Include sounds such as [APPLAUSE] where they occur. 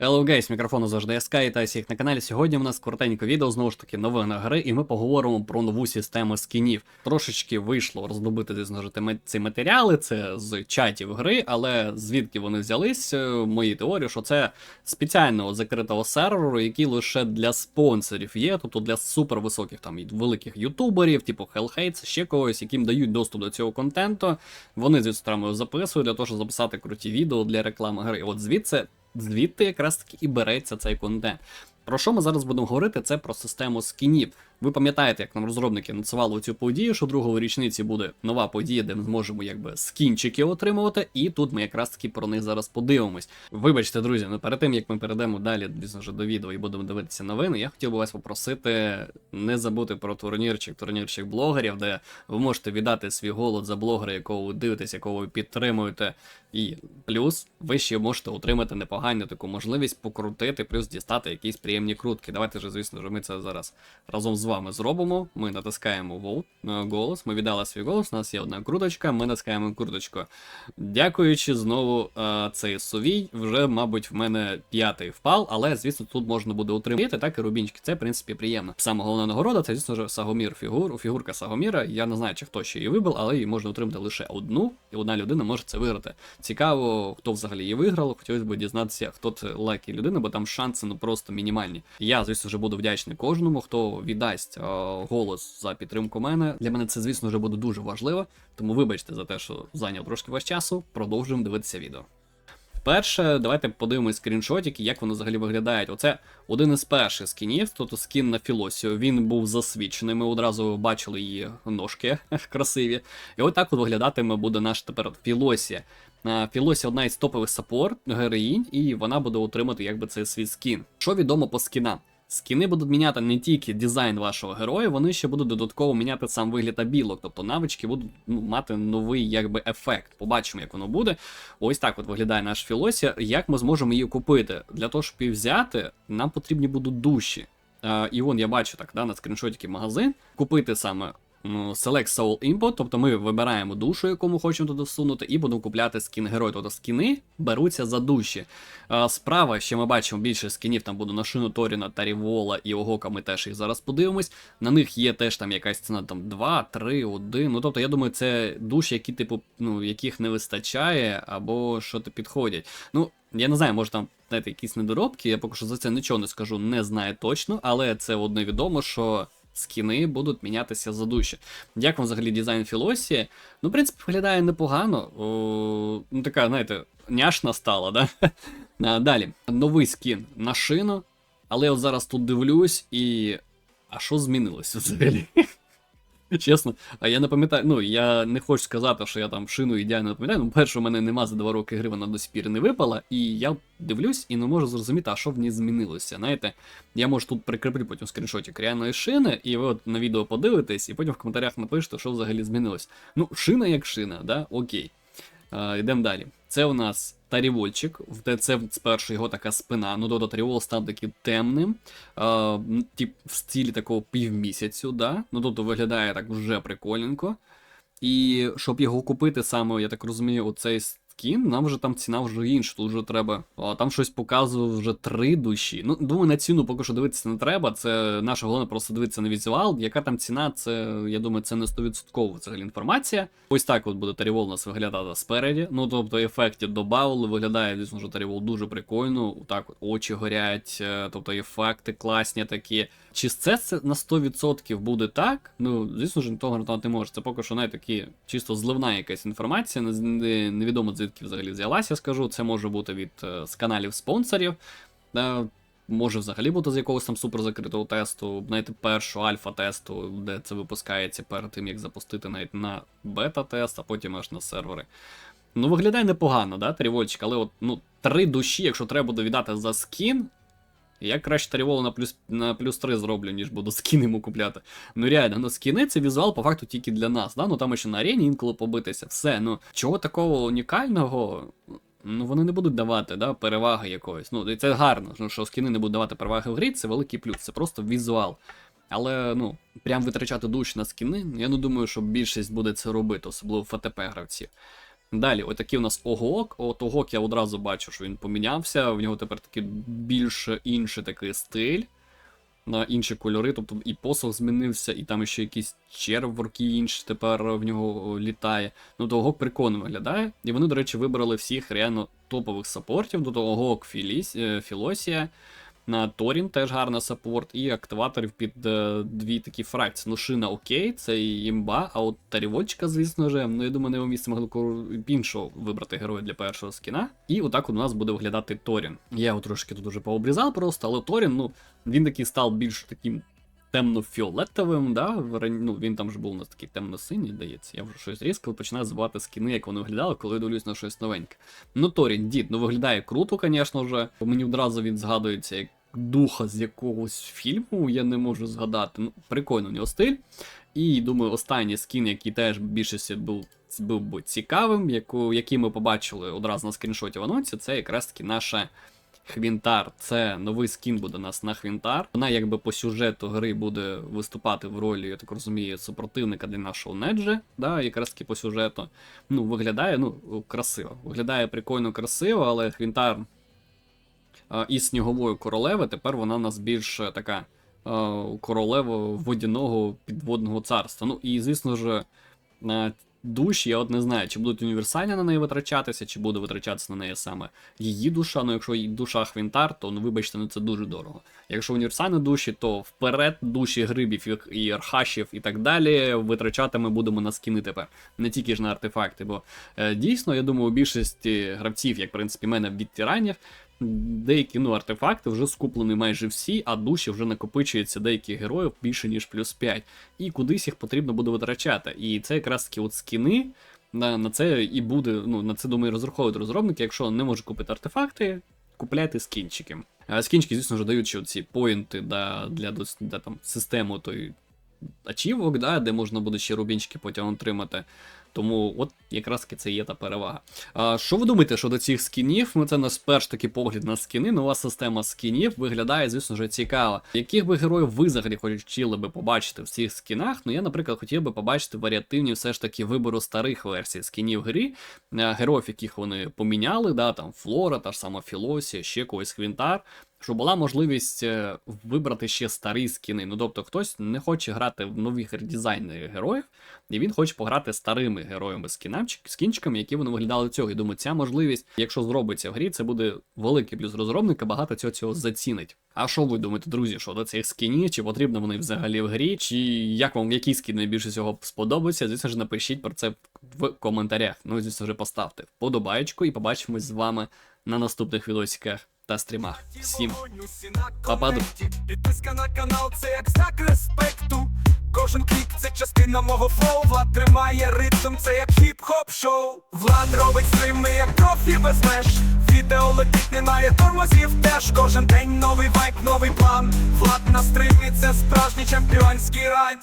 Hello guys, мікрофону завжди СК і та всіх на каналі. Сьогодні у нас коротеньке відео, знову ж таки, новина гри, і ми поговоримо про нову систему скінів. Трошечки вийшло роздобути звісно ці матеріали, це з чатів гри, але звідки вони взялись, е, мої теорії, що це спеціального закритого серверу, який лише для спонсорів є, тобто для супервисоких там великих ютуберів, типу Hellhates, ще когось, яким дають доступ до цього контенту. Вони звідси там записують для того, щоб записати круті відео для реклами гри. От звідси звідти якраз таки і береться цей контент. Про що ми зараз будемо говорити? Це про систему скінів. Ви пам'ятаєте, як нам розробники анонсували цю подію, що другої річниці буде нова подія, де ми зможемо якби скінчики отримувати, і тут ми якраз таки про них зараз подивимось. Вибачте, друзі, ну перед тим як ми перейдемо далі звісно до відео і будемо дивитися новини, я хотів би вас попросити не забути про турнірчик, турнірчик блогерів, де ви можете віддати свій голод за блогера, якого ви дивитесь, якого ви підтримуєте. І плюс ви ще можете отримати непогану таку можливість покрутити, плюс дістати якісь приємні крутки. Давайте ж, звісно ми це зараз разом з вами зробимо. Ми натискаємо vote, е, голос. Ми віддали свій голос. У нас є одна круточка. Ми натискаємо круточку. Дякуючи знову е, цей сувій, вже, мабуть, в мене п'ятий впав, але звісно, тут можна буде отримати так і рубінчики. Це в принципі приємно. Саме головна нагорода, це звісно ж Сагомір фігур, фігурка Сагоміра. Я не знаю, чи хто ще її вибив, але її можна отримати лише одну, і одна людина може це виграти. Цікаво, хто взагалі її виграв. Хотілося б дізнатися, хто це лакі людина, бо там шанси ну просто мінімальні. Я, звісно ж, буду вдячний кожному, хто віддасть е, голос за підтримку мене. Для мене це, звісно ж, буде дуже важливо. Тому вибачте за те, що зайняв трошки ваш часу. Продовжуємо дивитися відео. Перше, давайте подивимось скріншотики, як воно взагалі виглядає. Оце один із перших скінів, тобто скін на Філосію. Він був засвічений. Ми одразу бачили її ножки [LAUGHS] красиві. І от так от виглядатиме буде наш тепер Філосія. А, Філосія одна із топових саппорт героїнь, і вона буде отримати якби цей свій скін. Що відомо по скінам? Скіни будуть міняти не тільки дизайн вашого героя, вони ще будуть додатково міняти сам вигляд абілок, тобто навички будуть ну, мати новий якби ефект. Побачимо, як воно буде. Ось так от виглядає наш Філосія. Як ми зможемо її купити? Для того, щоб її взяти, нам потрібні будуть душі. Е, і вон я бачу так, да, на скріншоті магазин. Купити саме Select Soul Import, тобто ми вибираємо душу, яку ми хочемо туди всунути, і будемо купляти скін герой. Тобто скіни беруться за душі. Справа ще ми бачимо більше скінів, там буде на шину Торіна, Тарівола і Огока, ми теж їх зараз подивимось. На них є теж там якась ціна там 2, 3, 1. Ну тобто, я думаю, це душі, які, типу, ну, яких не вистачає, або що то підходять. Ну, я не знаю, може там знаєте, якісь недоробки, я поки що за це нічого не скажу, не знаю точно, але це одне відомо, що скіни будуть мінятися за душі. Як вам взагалі дизайн Філосії? Ну, в принципі, виглядає непогано. О, ну, така, знаєте, няшна стала, да? [LAUGHS] А, Далі, новий скін на шину, але я от зараз тут дивлюсь і. А що змінилося взагалі? [LAUGHS] [LAUGHS] Чесно, а я не пам'ятаю, ну я не хочу сказати, що я там шину ідеально не пам'ятаю. Ну, перше, у мене нема за два роки гри, вона до сих пір не випала, і я дивлюсь і не можу зрозуміти, а що в ній змінилося. Знаєте, я можу тут прикріплю потім скріншотик реальної шини, і ви от на відео подивитесь, і потім в коментарях напишете, що взагалі змінилось. Ну, шина як шина, да? Окей. Йдемо далі. Це у нас Тарівольчик, в- це спершу його така спина. Ну, Дода Тарівол став таким темним, е, тип в стилі такого півмісяцю, да? Ну, тобто виглядає так вже прикольненько. І щоб його купити саме, я так розумію, оцей скін, нам вже там ціна вже інша, тут вже треба. О, там щось показував вже три душі. Ну, думаю, на ціну поки що дивитися не треба. Це наша головне просто дивитися на візуал. Яка там ціна, це, я думаю, це не 100% взагалі інформація. Ось так от буде Тарівол у нас виглядати спереді. Ну, тобто ефектів додавали, виглядає, звісно, що Тарівол дуже прикольно. Так от очі горять, е, тобто ефекти класні такі. Чи це, це на 100% буде так? Ну, звісно ж, того гарантувати не може. Це поки що навіть такі чисто зливна якась інформація, не- не- невідомо звідки взагалі взялася, скажу. Це може бути від е, з каналів спонсорів. Може взагалі бути з якогось там суперзакритого тесту, знаєте, першого альфа-тесту, де це випускається перед тим, як запустити навіть на бета-тест, а потім аж на сервери. Ну, виглядає непогано, да, Трівольчик, але от, ну, три душі, якщо треба буде віддати за скін, я краще Таріволу на плюс, на плюс 3 зроблю, ніж буду скін йому купляти. Ну реально, ну скіни це візуал по факту тільки для нас, да? Ну там ще на арені інколи побитися. Все, ну чого такого унікального. Ну, вони не будуть давати да, переваги якоїсь. Ну, і це гарно, що скіни не будуть давати переваги в грі, це великий плюс, це просто візуал. Але ну, прям витрачати душ на скіни, я не думаю, що більшість буде це робити, особливо ФТП гравців. Далі, отакий у нас огок. От огок я одразу бачу, що він помінявся. В нього тепер такий більш інший такий стиль. На інші кольори, тобто і посох змінився, і там ще якийсь черв в руки інший тепер в нього літає. Ну, то огок прикольно виглядає. І вони, до речі, вибрали всіх реально топових саппортів. Тобто огок Філіс, е, Філосія, на Торін теж гарний саппорт, і активаторів під е, дві такі фракції. Ну, шина окей, це і імба, а от тарівочка, звісно ж, ну я думаю, на його місці могли іншого вибрати героя для першого скіна. І отак от у нас буде виглядати Торін. Я його трошки тут уже пообрізав просто, але Торін, ну, він такий став більш таким. Темно-фіолетовим, да? ну, він там ж був у нас такий темно-синій, здається. Я вже щось різко починаю забувати скіни, як вони виглядали, коли я дивлюсь на щось новеньке. Ну, Торін, дід, ну виглядає круто, звісно ж. Мені одразу він згадується як духа з якогось фільму, я не можу згадати. Ну, прикольно у нього стиль. І думаю, останній скін, який теж більшості був, був би цікавим, яку, який ми побачили одразу на скріншоті в анонсі, це якраз таки наша Хвінтар. Це новий скін буде у нас на Хвінтар. Вона якби по сюжету гри буде виступати в ролі, я так розумію, супротивника для нашого Неджі, да, якраз таки по сюжету. Ну, виглядає ну, красиво. Виглядає прикольно красиво, але Хвінтар е, із снігової королеви, тепер вона у нас більш така е, королева водяного підводного царства. Ну і звісно ж, душі, я от не знаю, чи будуть універсальні на неї витрачатися, чи буде витрачатися на неї саме її душа. Ну, якщо її душа хвінтар, то ну вибачте, ну це дуже дорого. Якщо універсальні душі, то вперед душі грибів і архашів і так далі витрачати ми будемо на скіни тепер, не тільки ж на артефакти. Бо е, дійсно, я думаю, у більшості гравців, як в принципі мене від тиранів, деякі ну, артефакти вже скуплені майже всі, а душі вже накопичується деяких героїв більше ніж плюс 5. І кудись їх потрібно буде витрачати. І це якраз таки от скіни. На, на це і буде, ну на це думаю, розраховують розробники. Якщо не можуть купити артефакти, купляйте скінчики. А скінчики, звісно ж, дають ці поінти да, для, для там, системи той ачівок, да, де можна буде ще рубінчики потім отримати. Тому от якраз це є та перевага. А, що ви думаєте щодо цих скінів? Ну, це наш перший такий погляд на скіни. Нова система скінів виглядає, звісно ж, цікаво. Яких би героїв ви взагалі хотіли би побачити в цих скінах? Ну я, наприклад, хотів би побачити варіативні все ж таки вибору старих версій скінів грі, е, героїв, яких вони поміняли, да, там Флора, та ж сама Філосія, ще когось Хвінтар. Щоб була можливість е, вибрати ще старі скіни. Ну тобто хтось не хоче грати в нових редизайни героїв, і він хоче пограти старими героями скінчиками, які вони виглядали цього. І думаю, ця можливість, якщо зробиться в грі, це буде великий плюс розробника, багато цього цього зацінить. А що ви думаєте, друзі, що до цих скінів, чи потрібно вони взагалі в грі, чи як вам який скін найбільше всього сподобається? Звісно ж, напишіть про це в коментарях. Ну і звісно ж, поставте вподобаєчку і побачимось з вами на наступних відосиках та стрімах. Всім Па-па. Підписка на канал це як знак респекту. Кожен клік це частина мого флоу. Влад тримає ритм, це як хіп-хоп шоу. Влад робить стріми, як профі без меж. Відео летить, немає тормозів теж. Кожен день новий вайп, новий план. Влад на стрімі це справжній чемпіонський райд.